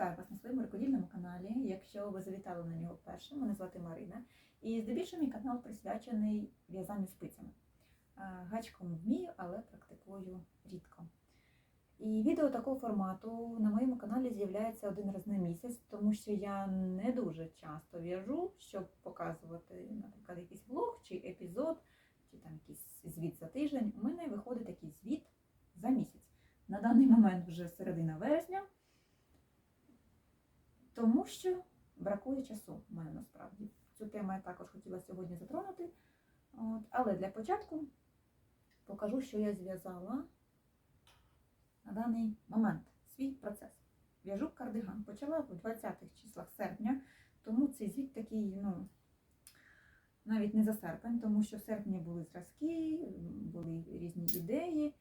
Вітаю вас на своєму рукодільному каналі. Якщо ви завітали на нього вперше, мене звати Марина. І здебільшого мій канал присвячений в'язанню спицями. Гачком вмію, але практикую рідко. І відео такого формату на моєму каналі з'являється один раз на місяць, тому що я не дуже часто в'яжу, щоб показувати, наприклад, якийсь влог чи епізод, чи там якийсь звіт за тиждень. У мене виходить такий звіт за місяць. На даний момент вже середина вересня. Тому що бракує часу в мене насправді. Цю тему я також хотіла сьогодні затронути. От. Але для початку покажу, що я зв'язала на даний момент свій процес. В'яжу кардиган. Почала в 20-х числах серпня, тому цей звіт такий, ну, навіть не за серпень, тому що в серпні були зразки, були різні ідеї.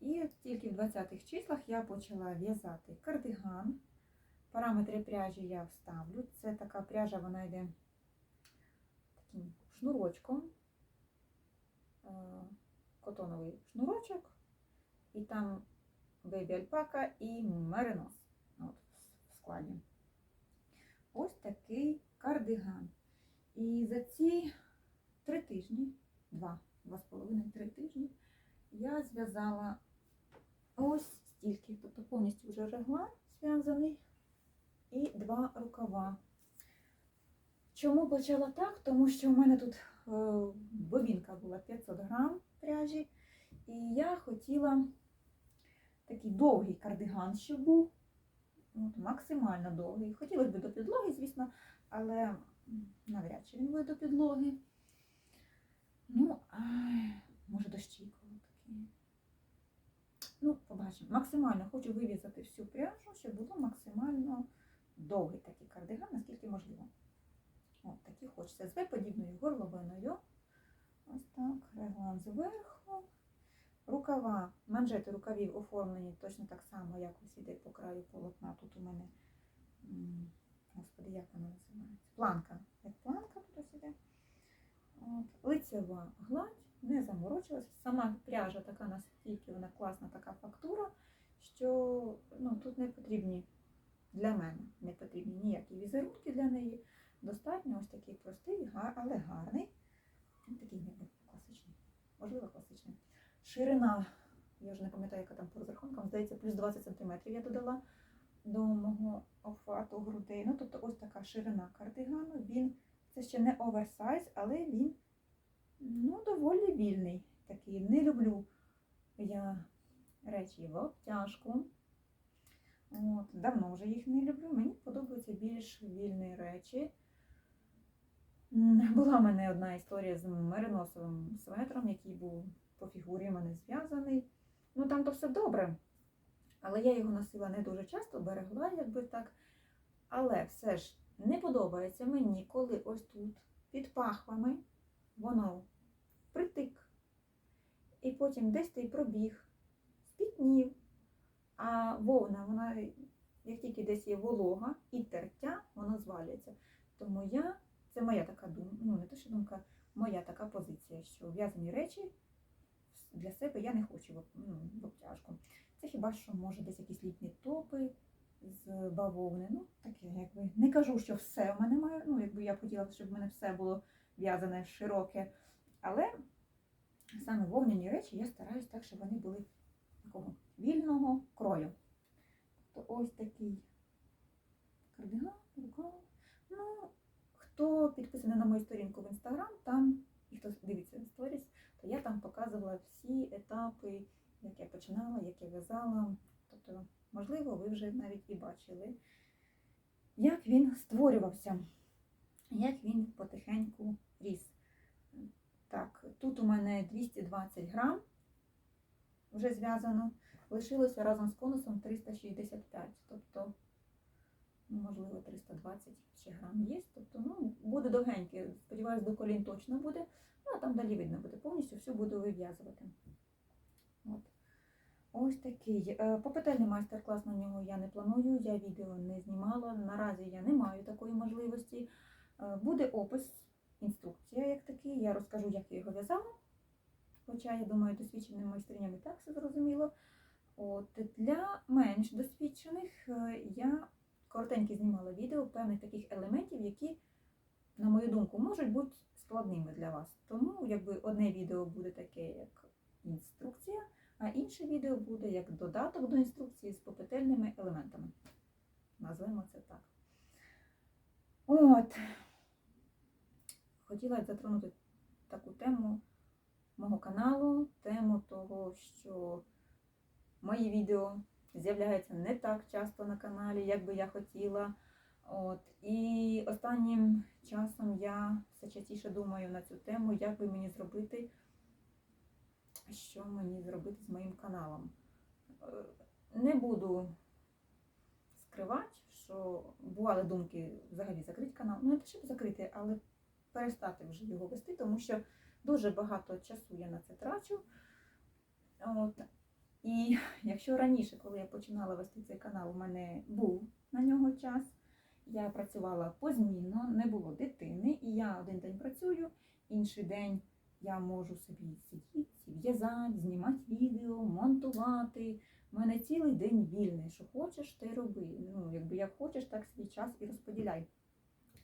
І тільки в 20-х числах я почала в'язати кардиган. Параметри пряжі я вставлю. Це така пряжа, вона йде таким шнурочком, е, котоновий шнурочок, і там бейбі альпака і меринос от, в складі. Ось такий кардиган. І за ці три тижні, два, два з половиною, три тижні, я зв'язала ось стільки, тобто повністю вже реглан зв'язаний два рукава. Чому почала так? Тому що у мене тут е, бобінка була 500 грам пряжі, і я хотіла такий довгий кардиган, щоб був от, максимально довгий. Хотілося б до підлоги, звісно, але навряд чи він буде до підлоги. Ну, ай, може до щіку такий. Ну, побачимо. Максимально хочу вив'язати всю пряжу, щоб було максимально довгий такий кардиган, наскільки можливо. От такий хочеться з подібною горловиною. Ось так, реглан зверху. Рукава, манжети рукавів оформлені точно так само, як ось іде по краю полотна. Тут у мене, господи, як вона називається? Планка. Як планка тут ось іде. От. Лицева гладь, не заморочилась. Сама пряжа така настільки вона класна, така фактура, що ну, тут не потрібні для мене не потрібні ніякі візерунки для неї. Достатньо ось такий простий, але гарний. Такий ніби класичний. Можливо, класичний. Ширина, я вже не пам'ятаю, яка там по розрахункам, здається, плюс 20 см я додала до мого офату грудей. Ну, тобто ось така ширина кардигану. Він це ще не оверсайз, але він ну, доволі вільний. Такий. Не люблю я речі в обтяжку. От, давно вже їх не люблю. Мені подобаються більш вільні речі. Була в мене одна історія з мериносовим светром, який був по фігурі в мене зв'язаний. Ну там то все добре. Але я його носила не дуже часто, берегла, якби так. Але все ж не подобається мені, коли ось тут під пахвами воно притик. І потім десь той пробіг, спітнів. А вовна, вона, як тільки десь є волога і тертя, воно звалюється. Тому я, це моя така думка, ну не те, що думка, моя така позиція, що в'язані речі для себе я не хочу в, ну, в обтяжку. Це хіба що може десь якісь літні топи з бавовни. Ну, таке, якби не кажу, що все в мене має. Ну, якби я хотіла, щоб в мене все було в'язане широке. Але саме вовняні речі я стараюсь так, щоб вони були такого вільного крою. То ось такий кардиган, рукав. Ну, хто підписаний на мою сторінку в інстаграм, там, і хто дивиться сторіс, то я там показувала всі етапи, як я починала, як я в'язала. Тобто, можливо, ви вже навіть і бачили, як він створювався, як він потихеньку ріс. Так, тут у мене 220 грам вже зв'язано. Лишилося разом з конусом 365, тобто, ну, можливо, 320 ще грам є. Тобто, ну, буде довгеньке. Сподіваюсь, до колін точно буде. Ну, а там далі видно буде. Повністю всю буду вив'язувати. От. Ось такий. Е, Попитальний майстер-клас на нього я не планую, я відео не знімала. Наразі я не маю такої можливості. Е, Буде опис, інструкція як такий. Я розкажу, як я його в'язала. Хоча, я думаю, досвідченим майстриням і так все зрозуміло. От, для менш досвідчених е, я коротенькі знімала відео певних таких елементів, які, на мою думку, можуть бути складними для вас. Тому якби одне відео буде таке, як інструкція, а інше відео буде як додаток до інструкції з попетельними елементами. Назвемо це так. От. Хотіла затронути таку тему мого каналу, тему того, що мої відео з'являються не так часто на каналі, як би я хотіла. От. І останнім часом я все частіше думаю на цю тему, як би мені зробити, що мені зробити з моїм каналом. Е, Не буду скривати, що бували думки взагалі закрити канал. Ну, не те, щоб закрити, але перестати вже його вести, тому що дуже багато часу я на це трачу. От. І якщо раніше, коли я починала вести цей канал, у мене був на нього час, я працювала позмінно, не було дитини, і я один день працюю, інший день я можу собі сидіти, в'язати, знімати відео, монтувати. У мене цілий день вільний, що хочеш, ти роби. Ну, якби як хочеш, так свій час і розподіляй.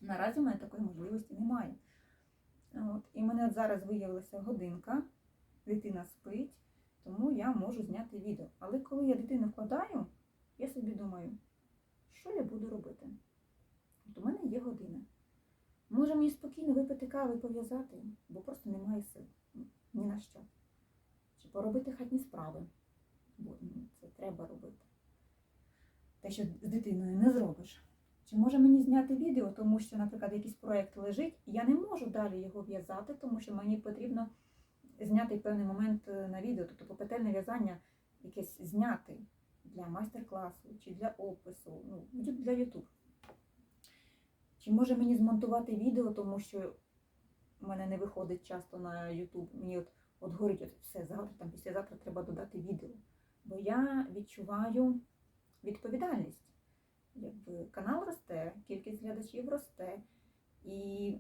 Наразі в мене такої можливості немає. От. І мене зараз виявилася годинка, дитина спить, тому я можу зняти відео. Але коли я дитину вкладаю, я собі думаю, що я буду робити? От у мене є година. Може мені спокійно випити кави і пов'язати, бо просто немає сил ні на що. Чи поробити хатні справи, бо ну, це треба робити. Те, що з дитиною не зробиш. Чи може мені зняти відео, тому що, наприклад, якийсь проєкт лежить, і я не можу далі його в'язати, тому що мені потрібно зняти певний момент е, на відео, тобто попетельне в'язання якесь зняти для майстер-класу чи для опису, ну, для YouTube. Чи може мені змонтувати відео, тому що в мене не виходить часто на YouTube, мені от, от горить от все, завтра, там, післязавтра треба додати відео. Бо я відчуваю відповідальність якби канал росте, кількість глядачів росте. І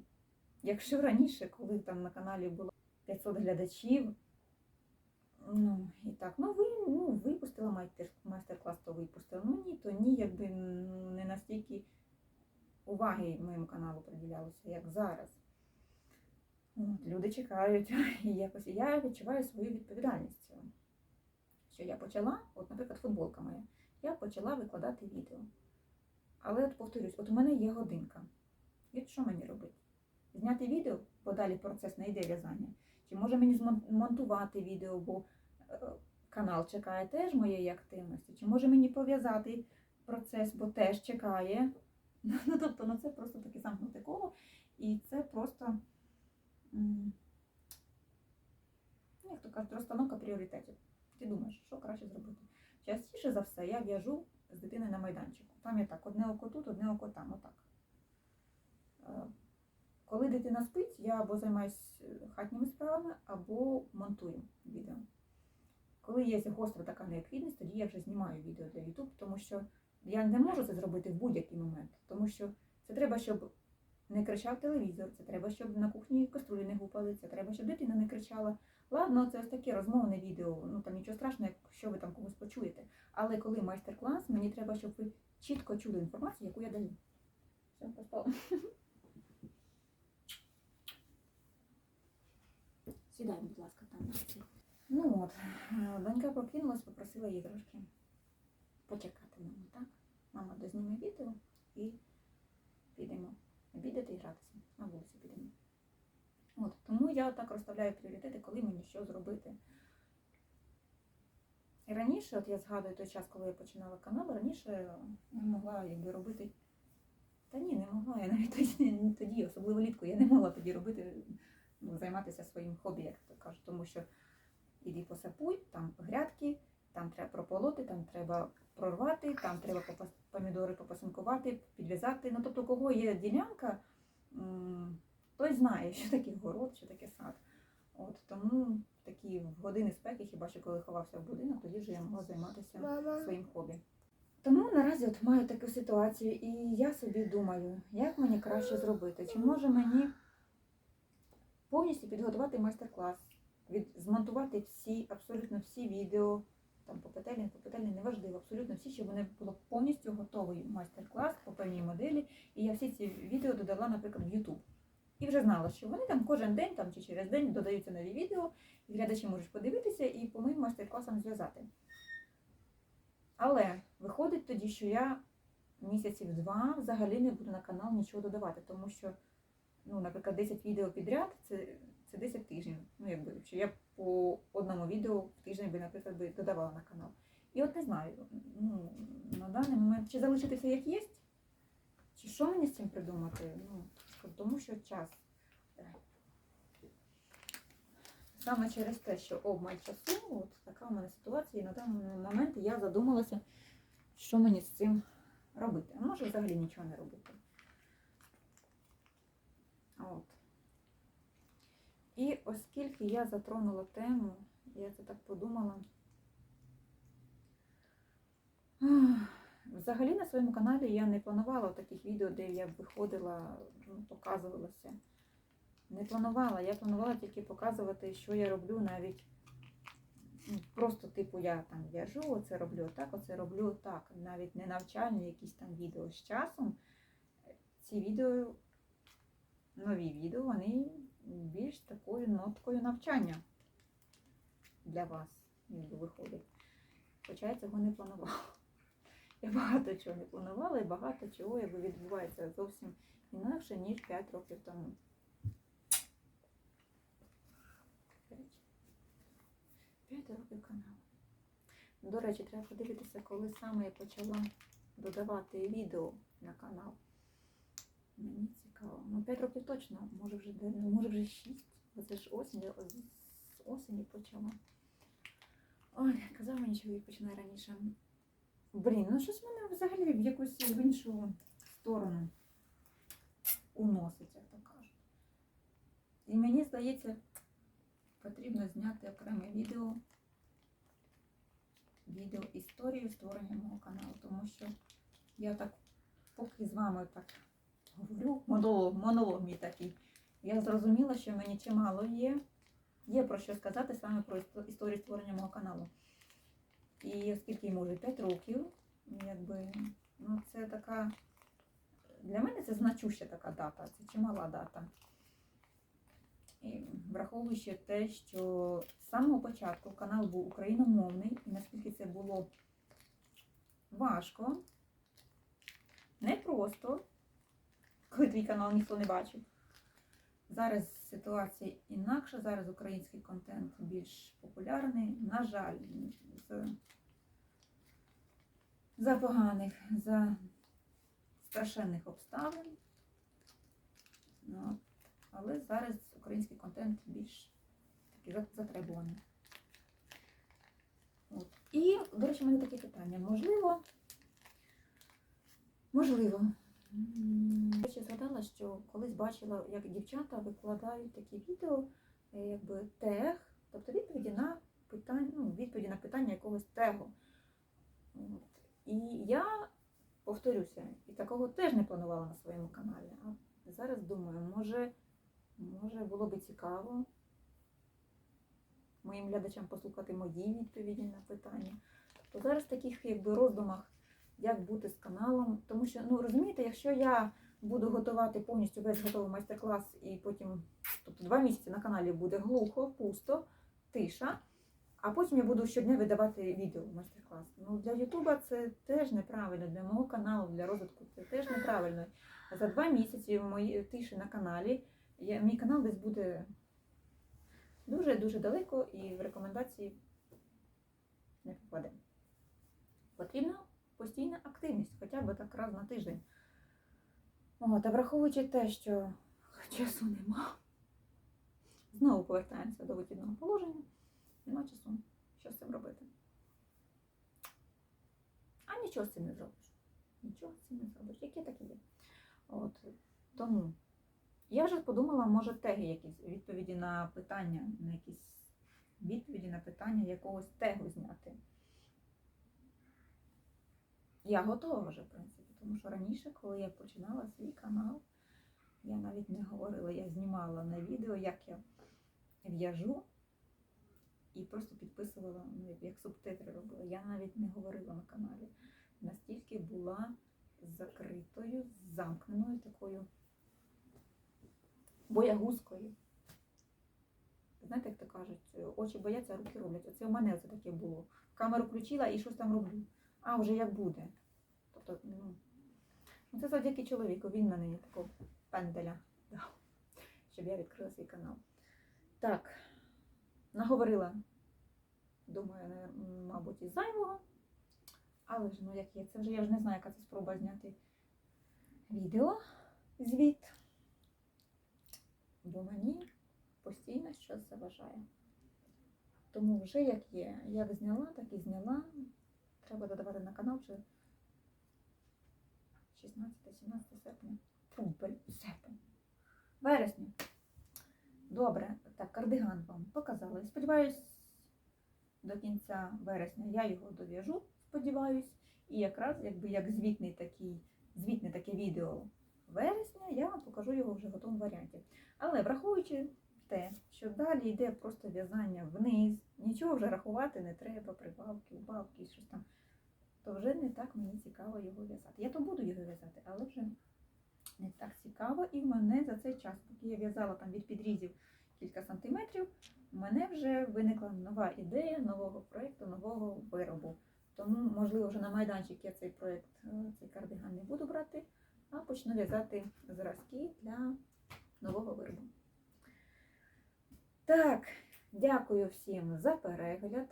якщо раніше, коли там на каналі було 500 глядачів, ну і так, ну ви ну, випустила майстер- майстер-клас, то випустила. Ну ні, то ні, якби не настільки уваги моєму каналу приділялося, як зараз. От, люди чекають, і якось я відчуваю свою відповідальність. Що я почала, от, наприклад, футболка моя, я почала викладати відео. Але от повторюсь, от у мене є годинка. І що мені робити? Зняти відео, бо далі процес не йде в'язання. Чи може мені змонтувати відео, бо е, канал чекає теж моєї активності? Чи може мені пов'язати процес, бо теж чекає? Ну, тобто, ну це просто таке замкнуте коло. І це просто, ну, як то кажуть, розстановка пріоритетів. Ти думаєш, що краще зробити? Частіше за все я в'яжу з дитиною на майданчику. Там я так, одне око тут, одне око там, отак. Е, Коли дитина спить, я або займаюся хатніми справами, або монтую відео. Коли є гостра така необхідність, тоді я вже знімаю відео для YouTube, тому що я не можу це зробити в будь-який момент, тому що це треба, щоб не кричав телевізор, це треба, щоб на кухні каструлі не гупали, це треба, щоб дитина не кричала. Ладно, це ось таке розмовне відео, ну там нічого страшного, якщо ви там когось почуєте. Але коли майстер-клас, мені треба, щоб ви чітко чули інформацію, яку я даю. Все, поспала. Сідай, будь ласка, там. Ну от, донька прокинулась, попросила іграшки. Почекати маму, так? Мама дозніме відео і підемо обідати і гратися. На вулиці підемо. От, тому я так розставляю пріоритети, коли мені що зробити. І раніше, от я згадую той час, коли я починала канал, раніше я могла якби робити. Та ні, не могла. Я навіть тоді, особливо літку, я не могла тоді робити, ну, займатися своїм хобі, як то кажуть, тому що іди посапуй, там грядки, там треба прополоти, там треба прорвати, там треба помідори попасинкувати, підв'язати. Ну, тобто, у кого є ділянка, той знає, що таке город, що таке сад. От тому такі години спеки, хіба що коли ховався в будинок, тоді вже я могла займатися Мама. своїм хобі. Тому наразі от маю таку ситуацію, і я собі думаю, як мені краще зробити? Чи може мені повністю підготувати майстер-клас, змонтувати всі, абсолютно всі відео, там по петельні, по петельні, неважливо, абсолютно всі, щоб вони було повністю готовий майстер-клас по певній моделі. І я всі ці відео додала, наприклад, в YouTube. І вже знала, що вони там кожен день там, чи через день додаються нові відео, і глядачі можуть подивитися і по моїм майстер-класам зв'язати. Але виходить тоді, що я місяців два взагалі не буду на канал нічого додавати, тому що, ну, наприклад, 10 відео підряд це, це 10 тижнів. Ну, якби, що я по одному відео в тиждень би, наприклад, би додавала на канал. І от не знаю, ну, на даний момент, чи залишитися як є, чи що мені з цим придумати? Ну, тому що час. Саме через те, що обмаль часу, от така в мене ситуація, і на даний момент я задумалася, що мені з цим робити. А може взагалі нічого не робити. От. І оскільки я затронула тему, я це так подумала. Взагалі на своєму каналі я не планувала таких відео, де я виходила, ну, показувалася. Не планувала. Я планувала тільки показувати, що я роблю навіть. ну, Просто, типу, я там в'яжу, оце роблю отак, оце роблю отак. Навіть не навчальні якісь там відео з часом. Ці відео, нові відео, вони більш такою ноткою навчання для вас, якби виходять. Хоча я цього не планувала. Я багато чого не планувала і багато чого якби відбувається зовсім інакше, ніж 5 років тому. П'ять років каналу. До речі, треба подивитися, коли саме я почала додавати відео на канал. Мені цікаво. Ну, 5 років точно, може вже, ну, може вже 6. Бо це ж осінь, я з осені почала. Ой, казав мені чоловік починає раніше. Блін, ну щось мене взагалі в якусь в іншу сторону уносить, як то кажуть. І мені здається, потрібно зняти окреме відео, відео історію створення мого каналу, тому що я так, поки з вами так говорю, монолог, монолог мій такий, я зрозуміла, що мені чимало є, є про що сказати саме про історію створення мого каналу. І оскільки йому вже 5 років, якби, ну це така, для мене це значуща така дата, це чимала дата. І враховуючи те, що з самого початку канал був україномовний, і наскільки це було важко, непросто, коли твій канал ніхто не бачив. Зараз ситуація інакша, зараз український контент більш популярний. На жаль, з за поганих, за страшенних обставин. Ну, але зараз український контент більш такий за- затребуваний. І, до речі, в мене таке питання. Можливо, можливо. Я ще згадала, що колись бачила, як дівчата викладають такі відео, е, якби тег, тобто відповіді на питання, ну, відповіді на питання якогось тегу. От. І я повторюся, і такого теж не планувала на своєму каналі. А зараз думаю, може, може було би цікаво моїм глядачам послухати мої відповіді на питання. Тобто зараз в таких якби роздумах, як бути з каналом, тому що, ну розумієте, якщо я буду готувати повністю весь готовий майстер-клас і потім, тобто два місяці на каналі буде глухо, пусто, тиша. А потім я буду щодня видавати відео майстер-клас. Ну для Ютуба це теж неправильно, для мого каналу, для розвитку це теж неправильно. За два місяці моєї тиші на каналі я, мій канал десь буде дуже-дуже далеко і в рекомендації не попаде. Потрібна постійна активність, хоча б так раз на тиждень. О, та враховуючи те, що часу нема, знову повертаємося до вихідного положення. Нема часу. Що з цим робити? А нічого з цим не зробиш. Нічого з цим не зробиш. Яке так і є. От тому я вже подумала, може, теги якісь відповіді на питання, на якісь відповіді на питання якогось тегу зняти. Я готова вже, в принципі, тому що раніше, коли я починала свій канал, я навіть не говорила, я знімала на відео, як я в'яжу і просто підписувала, ну, як- субтитри робила. Я навіть не говорила на каналі. Настільки була закритою, замкненою такою боягузкою. Знаєте, як то кажуть, очі бояться, а руки роблять. Оце у мене це таке було. Камеру включила і щось там роблю. А вже як буде. Тобто, ну, ну це завдяки чоловіку, він мене такого пенделя дав, щоб я відкрила свій канал. Так, наговорила, думаю, мабуть, і зайвого. Але ж ну як є, це вже я вже не знаю, яка це спроба зняти відео, звіт. Бо мені постійно щось заважає. Тому вже як є, як зняла, так і зняла. Треба додавати на канал вже 16-17 серпня. Фу, серпень. Вересня. Добре, так, кардиган вам показала. Сподіваюсь, до кінця вересня я його дов'яжу, сподіваюсь. І якраз якби як звітний такий, звітне таке відео вересня, я вам покажу його вже в готовому варіанті. Але враховуючи те, що далі йде просто в'язання вниз, нічого вже рахувати не треба, прибавки, убавки, щось там, то вже не так мені цікаво його в'язати. Я то буду його в'язати, але вже не так цікаво. І в мене за цей час, поки я в'язала там від підрізів кілька сантиметрів, у мене вже виникла нова ідея нового проєкту, нового виробу. Тому, можливо, вже на майданчик я цей проєкт, е, цей кардиган не буду брати, а почну в'язати зразки для нового виробу. Так, дякую всім за перегляд.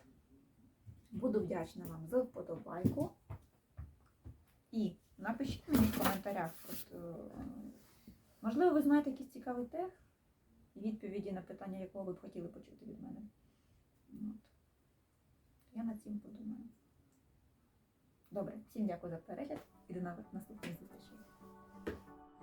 Буду вдячна вам за вподобайку. І напишіть мені в коментарях, от, е, можливо, ви знаєте якийсь цікавий тег і відповіді на питання, якого ви б хотіли почути від мене. От. Я над цим подумаю. Добре, всім дякую за перегляд і до наступних зустрічей.